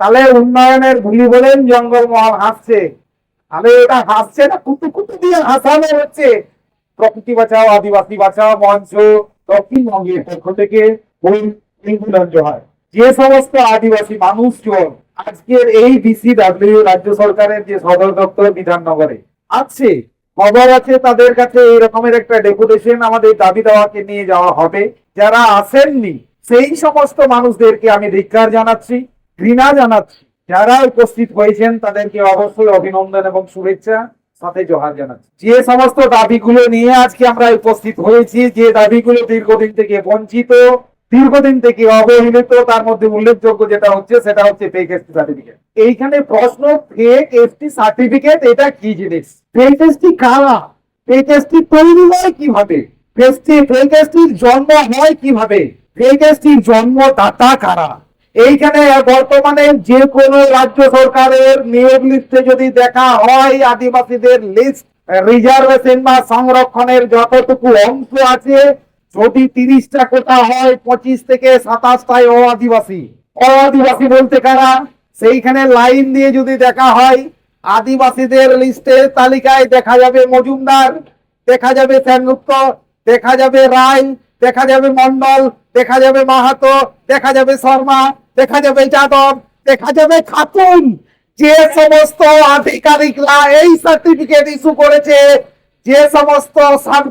তাহলে উন্নয়নের ভুলি বলেন জঙ্গল মহল হাসছে। তাহলে এটা হাসছে না? কুতু কুতু দিয়ে হাসানো হচ্ছে। প্রকৃতি বাঁচাও, আদিবাসী বাঁচাও, মঞ্চ দক্ষিণবঙ্গের পক্ষ থেকে হয়। যে সমস্ত আদিবাসী মানুষজন আজকের এই বিসিডাব্লিউ রাজ্য সরকারের যে সদর দপ্তর বিধাননগরে আছে, খবর আছে তাদের কাছে এই রকমের একটা ডেপুটেশন আমাদের দাবি দাওয়াকে নিয়ে যাওয়া হবে। যারা আসেননি, সেই সমস্ত মানুষদেরকে আমি ধিক্কার জানাচ্ছি। ঘৃণা জানাচ্ছি। যারা উপস্থিত হয়েছেন, তাদেরকে অবশ্যই অভিনন্দন এবং শুভেচ্ছা, সাথে জোহার জানাচ্ছি। যে সমস্ত দাবিগুলো নিয়ে আজকে আমরা উপস্থিত হয়েছি, যে দাবিগুলো দীর্ঘদিন থেকে বঞ্চিত, দীর্ঘদিন থেকে অবহেলিত, তার মধ্যে উল্লেখযোগ্য যেটা হচ্ছে, সেটা হচ্ছে ফেক এসটি সার্টিফিকেট এইখানে প্রশ্ন ফেক এসটি সার্টিফিকেট এটা কি জিনিস? ফেক এসটি কারা? ফেক এসটি তৈরি হয় কীভাবে? ফেক এসটির জন্ম হয় কীভাবে? ফেক এসটির জন্মদাতা কারা? এইখানে বর্তমানে যে কোনো রাজ্য সরকারের নিয়োগ লিস্টে যদি দেখা হয়, আদিবাসীদের লিস্ট, রিজার্ভেশন বা সংরক্ষণের যতটুকু অংশ আছে, যদি তিরিশটা কোটা হয়, পঁচিশ থেকে সাতাশটায় অ আদিবাসী অ আদিবাসী বলতে কারা? সেইখানে লাইন দিয়ে যদি দেখা হয়, আদিবাসীদের লিস্টের তালিকায় দেখা যাবে মজুমদার, দেখা যাবে সেনগুপ্ত দেখা যাবে রায়, দেখা যাবে মন্ডল দেখা যাবে মাহাতো, দেখা যাবে শর্মা। দেখা যাবে যাদব, দেখা যাবে খাতুন। যে সমস্ত আধিকারিকরা এই সার্টিফিকেট ইস্যু করেছে, যে সমস্ত সাব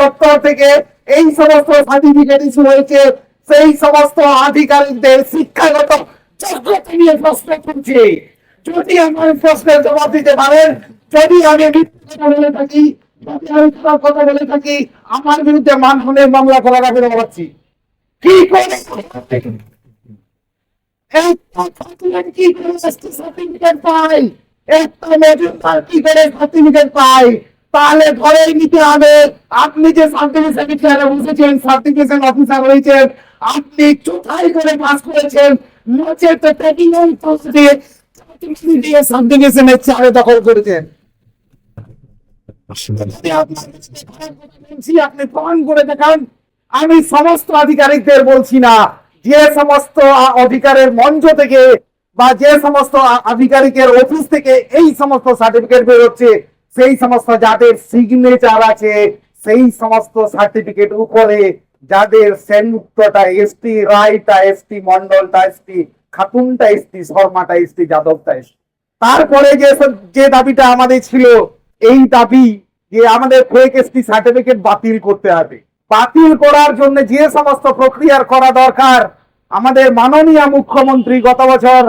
দপ্তর থেকে এই সমস্ত সার্টিফিকেট ইস্যু হয়েছে, সেই সমস্ত আধিকারিকদের শিক্ষাগত যোগ্যতা নিয়ে প্রশ্ন তুলছে। যদি আমার প্রশ্নের জবাব দিতে পারেন, যদি আমি কথা বলে থাকি, যদি আমি খারাপ কথা বলে থাকি, আমার বিরুদ্ধে মানহানির মামলা করার আবেদন করছি। কি করে? আপনি যে সার্টিফিকেশন অফিসার হয়েছেন আপনি করে পাস করেছেন নচেত টেকিং পোস্ট দিয়ে দিয়ে সার্টিফিকেশনের চারে দখল করেছেন আপনি প্রমাণ করে দেখান আমি সমস্ত আধিকারিকদের বলছি না। যে সমস্ত অধিকারের মঞ্চ থেকে বা যে সমস্ত আধিকারিকের অফিস থেকে এই সমস্ত সার্টিফিকেট বেরোচ্ছে, সেই সমস্ত যাদের সিগনেচার আছে, সেই সমস্ত সার্টিফিকেট উপরে যাদের সেনযুক্তটা এসটি রায়টা এসটি মন্ডলটা এসটি খাতুনটা এসটি শর্মাটা এসটি যাদবটা এসটি তারপরে যে যে দাবিটা আমাদের ছিল, এই দাবি যে আমাদের ফেক এসটি সার্টিফিকেট বাতিল করতে হবে। বাতিল করার জন্য যে সমস্ত প্রক্রিয়ার করা দরকার, আমাদের মাননীয় মুখ্যমন্ত্রী গত বছর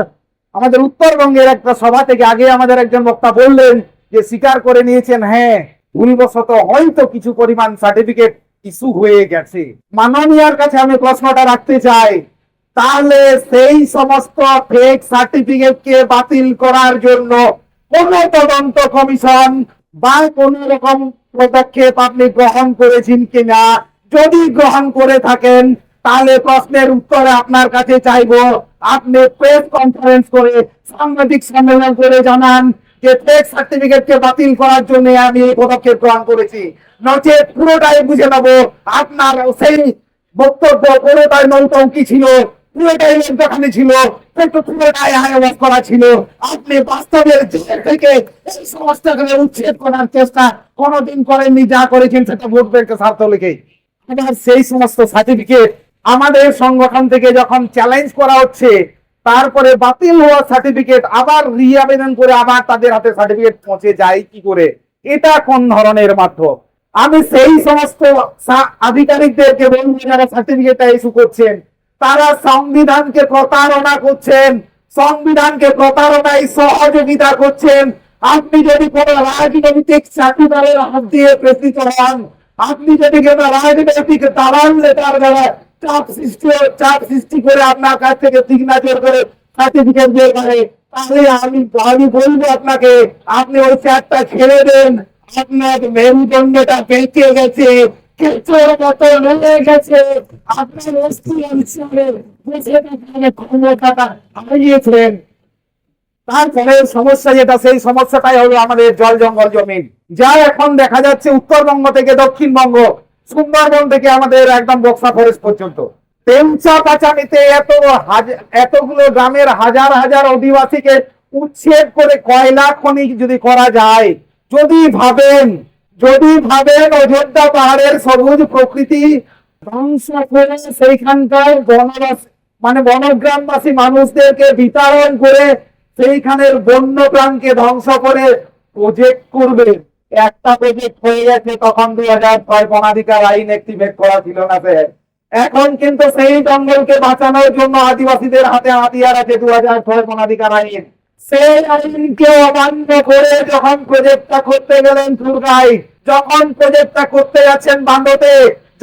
আমাদের উত্তরবঙ্গের একটা সভা থেকে আগে আমাদের একজন বক্তা বললেন যে স্বীকার করে নিয়েছেন হ্যাঁ ভুলবশত হয়তো কিছু পরিমাণ সার্টিফিকেট ইস্যু হয়ে গেছে। মাননীয়ার কাছে আমি প্রশ্নটা রাখতে চাই, তাহলে সেই সমস্ত ফেক সার্টিফিকেটকে বাতিল করার জন্য কোন তদন্ত কমিশন বা কোন রকম পদক্ষেপ আপনি গ্রহণ করেছেন কিনা? যদি গ্রহণ করে থাকেন, তাহলে প্রশ্নের উত্তরে আপনার কাছে চাইব, আপনি প্রেস কনফারেন্স করে সাংবাদিক সম্মেলন করে জানান যে ফেক সার্টিফিকেটকে বাতিল করার জন্য আমি এই পদক্ষেপ গ্রহণ করেছি। নচেত পুরোটাই বুঝে নেব, আপনার সেই বক্তব্য পুরোটাই নৌটঙ্কি ছিল, পুরোটাই লোকদেখানি ছিল, কিন্তু পুরোটাই আয়োজন করা ছিল। আপনি বাস্তবের থেকে এই সমস্যাগুলো উচ্ছেদ করার চেষ্টা কোনোদিন করেননি, যা করেছেন সেটা ভোট ব্যাংকের স্বার্থ এবার সেই সমস্ত সার্টিফিকেট আমাদের সংগঠন থেকে যখন চ্যালেঞ্জ করা হচ্ছে, তারপরে বাতিল হওয়া সার্টিফিকেট আবার রি আবেদন করে আবার তাদের হাতে সার্টিফিকেট পৌঁছে যায়, কি করে? এটা কোন ধরনের মাধ্যম? আমি সেই সমস্ত আধিকারিকদেরকে বলব, যারা সার্টিফিকেটটা ইস্যু করছেন, তারা সংবিধানকে প্রতারণা করছেন, সংবিধানকে প্রতারণায় সহযোগিতা করছেন। আপনি যদি কোন রাজনৈতিক চাকরিদারের হাত দিয়ে প্রেষিত হন আপনি যদি কোন রাজনৈতিক দালাল নেতার দ্বারা চাপ সৃষ্টি চাপ সৃষ্টি করে আপনার কাছ থেকে সিগনেচার করে সার্টিফিকেট বের করে, তাহলে আমি আমি বলব আপনাকে, আপনি ওই চারটা ছেড়ে দেন। আপনার মেরুদণ্ডটা বেঁচে গেছে আপনার অস্থির অঞ্চলে বেঁচে ক্ষমতাটা হারিয়েছেন। তারপরে সমস্যা যেটা, সেই সমস্যাটাই হলো আমাদের জল জঙ্গল জমিন যা এখন দেখা যাচ্ছে উত্তরবঙ্গ থেকে দক্ষিণবঙ্গ, সুন্দরবন থেকে আমাদের একদম বক্সা ফরেস্ট পর্যন্ত। পেঞ্চা পাচামিতে এত এতগুলো গ্রামের হাজার হাজার অধিবাসীকে উচ্ছেদ করে কয়লা খনি যদি করা যায়, যদি ভাবেন যদি ভাবেন অযোধ্যা পাহাড়ের সবুজ প্রকৃতি ধ্বংস করে সেইখানকার বনবাস মানে বনগ্রামবাসী মানুষদেরকে বিতরণ করে সেইখানের বন্য প্রাণকে ধ্বংস করে প্রজেক্ট করবে। একটা প্রজেক্ট হয়ে গেছে, তখন দুই হাজার ছয় বনাধিকার আইন অ্যাক্টিভেট করা ছিল না স্যার। এখন কিন্তু সেই জঙ্গলকে বাঁচানোর জন্য আদিবাসীদের হাতে হাতিয়ার আছে দু হাজার ছয় বনাধিকার আইন। সেই আইনকে অমান্য করে যখন প্রজেক্টটা করতে গেলেন দুর্গাই, যখন প্রজেক্টটা করতে যাচ্ছেন বান্দতে,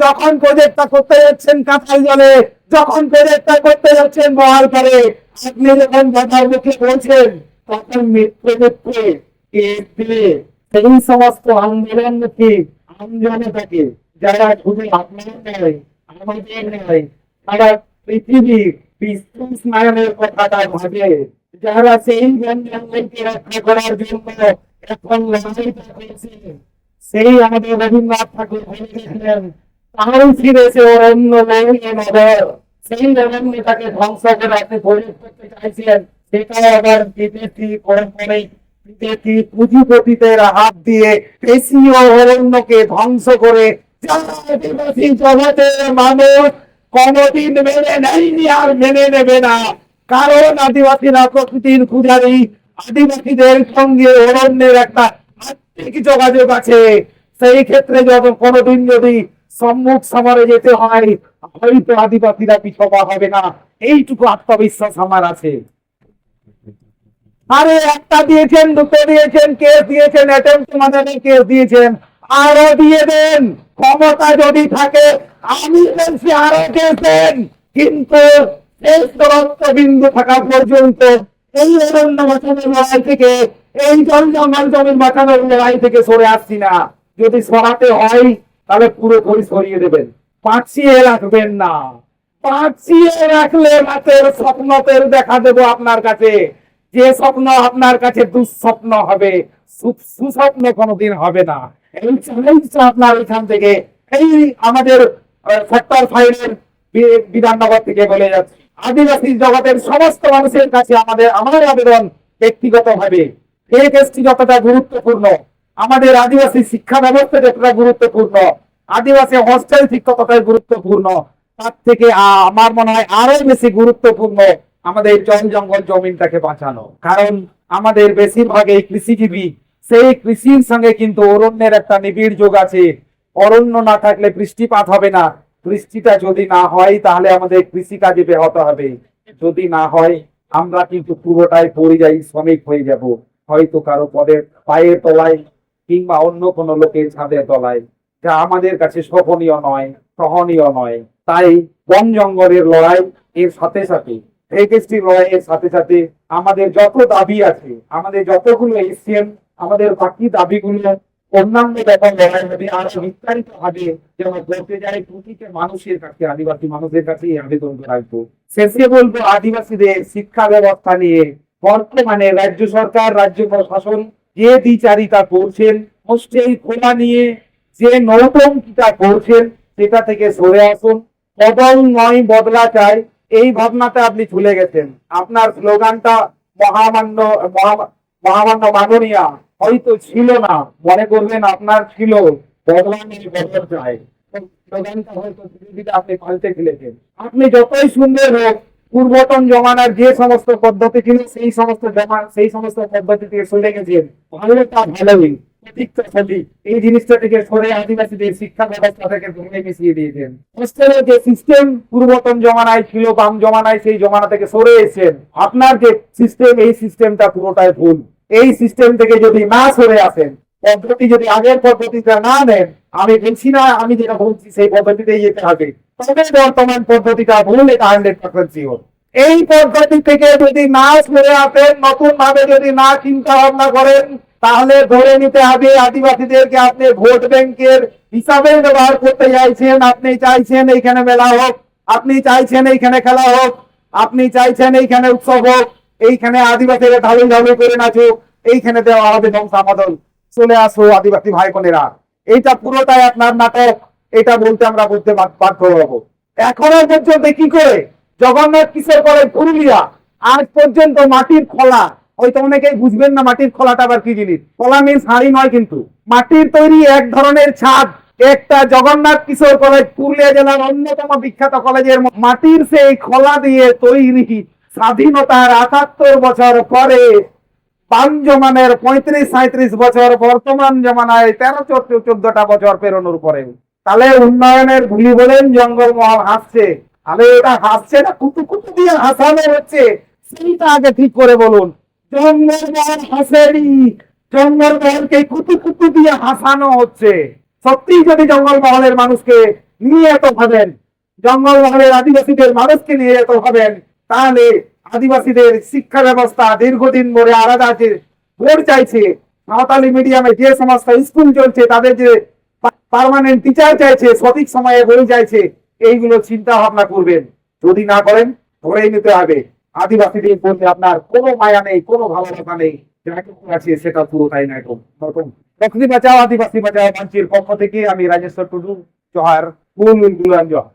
যখন প্রজেক্টটা করতে যাচ্ছেন কাঁথাই জলে যখন প্রজেক্টটা করতে যাচ্ছেন মহালপাড়ে আপনি যখন বাধার মুখে বলছেন, তখন মিত্র মিত্রে দিয়ে সেই সমস্ত আন্দোলনমুখী আমজনতাকে যারা শুধু আপনার নয়, আমাদের নয়, সারা পৃথিবীর বিশ্বস নায়নের কথাটা ভাবে। যারা সেই জনজঙ্গলকে রক্ষা করার জন্য এখন লড়াইটা করছে, সেই আমাদের রবীন্দ্রনাথ ঠাকুর বলেছিলেন নগর সেই অরণ্যটাকে ধ্বংস করে আপনি প্রয়োগ করতে চাইছেন সেটা আবার বিদেশি বিদেশি পুঁজিপতিদের হাত দিয়ে দেশীয় অরণ্যকে ধ্বংস করে আদিবাসী জগতের মানুষ কোনদিন মেনে নেয়নি আর মেনে নেবে না কারণ আদিবাসীরা প্রকৃতির পূজারী আদিবাসীদের সঙ্গে অরণ্যের একটা আত্মিক যোগাযোগ আছে সেই ক্ষেত্রে যত কোনোদিন যদি সম্মুখ সমরে যেতে হয়। হয়তো আদিবাসীরা পিছপা হবে না। এইটুকু আত্মবিশ্বাস আমার আছে। আরে একটা দিয়েছেন, দুটো দিয়েছেন, কেস দিয়েছেন অ্যাটেম্প মাদানের কেস দিয়েছেন। আরও দিয়ে দেন। ক্ষমতা যদি থাকে, আমি বলছি আরও কেস দেন। কিন্তু শেষ দূরত্ব বিন্দু থাকা পর্যন্ত এই অরণ্য বাঁচানোর লড়াই থেকে, এই জল জঙ্গল জমিন বাঁচানোর লড়াই থেকে সরে আসছি না। যদি সরাতে হয় তাহলে পুরোপুরি সরিয়ে দেবেন। পাঁচিয়ে রাখবেন না। পাঁচিয়ে রাখলে রাতের স্বপ্নতের দেখা দেবো আপনার কাছে। যে স্বপ্ন আপনার কাছে দুঃস্বপ্ন হবে সুস্বপ্ন কোনোদিন হবে না। এই চ্যালেঞ্জটা আপনার এখান থেকে এই আমাদের সেক্টর ফাইভের বিধাননগর থেকে বলে যাচ্ছে। আদিবাসী জগতের সমস্ত মানুষের কাছে আমাদের, আমার আবেদন ব্যক্তিগত ভাবে এই কেসটি যতটা গুরুত্বপূর্ণ, আমাদের আদিবাসী শিক্ষা ব্যবস্থা যতটা গুরুত্বপূর্ণ আদিবাসী হস্টেল ততটাই গুরুত্বপূর্ণ? তার থেকে আমার মনে হয় আরও বেশি গুরুত্বপূর্ণ আমাদের জন জঙ্গল জমিনটাকে বাঁচানো। কারণ আমাদের বেশিরভাগ এই কৃষিজীবী, সেই কৃষির সঙ্গে কিন্তু অরণ্যের একটা নিবিড় যোগ আছে। অরণ্য না থাকলে বৃষ্টিপাত হবে না। বৃষ্টিটা যদি না হয়, তাহলে আমাদের কৃষিকাজে ব্যাহত হবে। যদি না হয়, আমরা কিন্তু পুরোটাই পরিযায়ী শ্রমিক হয়ে যাব। হয়তো কারও পদের পায়ের তলায় কিংবা অন্য কোনো লোকের ছাদের তলায়। যা আমাদের কাছে শোভনীয় নয়, সহনীয় নয়। তাই বন জঙ্গলের লড়াই এর সাথে সাথে লড়াইয়ের সাথে সাথে আমাদের যত দাবি আছে, আমাদের যতগুলো এসিএম আমাদের বাকি দাবিগুলো অন্যান্য ব্যাপার লড়াই হবে আর বিস্তারিত ভাবে যেমন বলতে যাই, প্রতিটা মানুষের কাছে, আদিবাসী মানুষের কাছে আবেদন রাখব। শেষে বলব, আদিবাসীদের শিক্ষা ব্যবস্থা নিয়ে বর্তমানে রাজ্য সরকার, রাজ্য প্রশাসন যে দ্বিচারিতা করছেন হোস্টেল খোলা নিয়ে যে নতুন নৌটঙ্কিটা করছেন, সেটা থেকে সরে আসুন। বদল নয় বদলা চাই, এই ভাবনাটা আপনি ভুলে গেছেন। আপনার স্লোগানটা মহামান্য মহামান্য মাননীয়া, হয়তো ছিল না, মনে করবেন আপনার ছিল, বদলা চাই। স্লোগানটা হয়তো আপনি ফেলেছেন। আপনি যতই সুন্দর হোক, পূর্বতন জমানার যে সমস্ত পদ্ধতি ছিল সেই সমস্ত জমা, সেই সমস্ত পদ্ধতি থেকে সরে গেছেন ভালো ভালোটা ভালোই। এই জিনিসটা থেকে সরে আদিবাসীদের শিক্ষা মিশিয়ে দিয়েছেন। যে সিস্টেম পূর্বতন জমানায় ছিল, বাম জমানায় সেই জমানা থেকে সরে এসেছেন, আপনার যে সিস্টেম এই সিস্টেমটা পুরোটাই ভুল। এই সিস্টেম থেকে যদি না সরে আসেন, পদ্ধতি যদি আগের পদ্ধতিটা না নেন, আমি বলছি না, আমি যেটা বলছি সেই পদ্ধতিতেই যেতে হবে। তবে বর্তমান পদ্ধতিটা ভুল, এটা হান্ড্রেড পার্সেন্ট এই পদ্ধতি থেকে যদি না সরে আসেন নতুন ভাবে যদি না চিন্তা ভাবনা করেন তাহলে ধরে নিতে হবে আদিবাসীদেরকে আপনি ভোট ব্যাংকের হিসাবে ব্যবহার করতে চাইছেন, আপনি চাইছেন এইখানে মেলা হোক, আপনি চাইছেন এইখানে খেলা হোক, আপনি চাইছেন এইখানে উৎসব হোক, এইখানে আদিবাসীরা ঢালু ঢালু করে নাচুক, এইখানে দেওয়া হবে ধ্বংসামদল চলে আসো আদিবাসী ভাই বোনেরা এইটা পুরোটাই আপনার নাটক, এটা বলতে আমরা বলতে বাধ্য হব। এখনও পর্যন্ত কি করে? জগন্নাথ কিশোর কলেজ পুরুলিয়া, আজ পর্যন্ত মাটির খোলা। হয়তো অনেকেই বুঝবেন না মাটির খোলাটা আবার কি জিনিস। খোলা মিন্স হাড়ি নয় কিন্তু। মাটির তৈরি এক ধরনের ছাদ। একটা জগন্নাথ কিশোর কলেজ, পুরুলিয়া জেলার অন্যতম বিখ্যাত কলেজের মাটির সেই খোলা দিয়ে তৈরি স্বাধীনতার আটাত্তর বছর পরে পান জমানের পঁয়ত্রিশ সাঁত্রিশ বছর বর্তমান জমানায় তেরো, চোদ্দ, চোদ্দটা বছর পেরোনোর পরে তাহলে উন্নয়নের ভুলি বলেন জঙ্গলমহল হাসছে। তাহলে এটা হাসছে না, কুতু কুতু দিয়ে হাসানো হচ্ছে। সেইটা আগে ঠিক করে বলুন। কুতু কুতু দিয়ে হাসানো হচ্ছে। সত্যি যদি মানুষকে নিয়ে এত ভাবেন আদিবাসীদের মানুষকে নিয়ে এত ভাবেন, তাহলে আদিবাসীদের শিক্ষা ব্যবস্থা দীর্ঘদিন ধরে আলাদা আছে বোর্ড চাইছে, সাঁওতালি মিডিয়ামে যে সমস্ত স্কুল চলছে, তাদের যে পার্মানেন্ট টিচার চাইছে, সঠিক সময়ে বই চাইছে, এইগুলো চিন্তা ভাবনা করবেন। যদি না করেন, ধরেই নিতে হবে। আদিবাসীদের বলতে আপনার কোনো মায়া নেই, কোনো ভালোবাসা নেই। আছে সেটা পুরোটাই না একদম বাঁচাও, আদিবাসী বাঁচাও মঞ্চের পক্ষ থেকে আমি রাজেশ্বর টুডু, জহার কোন জোহার।